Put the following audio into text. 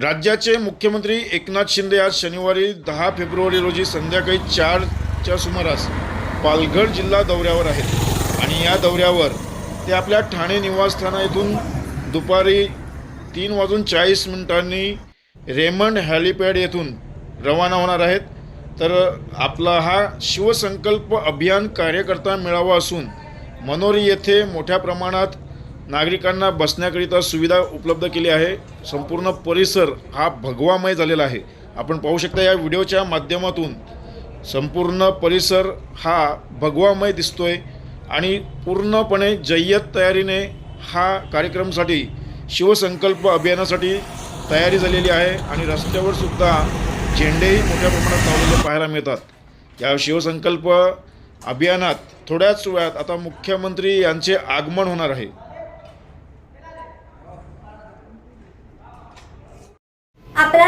राज्याचे मुख्यमंत्री एकनाथ शिंदे आज शनिवारी दहा फेब्रुवारी रोजी संध्याकाळी चारच्या सुमारास पालघर जिल्हा दौऱ्यावर आहेत. आणि या दौऱ्यावर ते आपल्या ठाणे निवासस्थाना येथून दुपारी तीन वाजून चाळीस मिनिटांनी रेमंड हॅलिपॅड येथून रवाना होणार आहेत. तर आपला हा शिवसंकल्प अभियान कार्यकर्ता मेळावा असून मनोरी येथे मोठ्या प्रमाणात नागरिकांना बसण्याकरिता सुविधा उपलब्ध केली आहे. संपूर्ण परिसर हा भगवामय झालेला आहे. आपण पाहू शकता या व्हिडिओच्या माध्यमातून संपूर्ण परिसर हा भगवामय दिसतोय आणि पूर्णपणे जय्यत तयारीने हा कार्यक्रमसाठी शिवसंकल्प अभियानासाठी तयारी झालेली आहे आणि रस्त्यावर सुद्धा झेंडेही मोठ्या प्रमाणात लावलेले पाहायला मिळतात. या शिवसंकल्प अभियानात थोड्याच वेळात आता मुख्यमंत्री यांचे आगमन होणार आहे आपला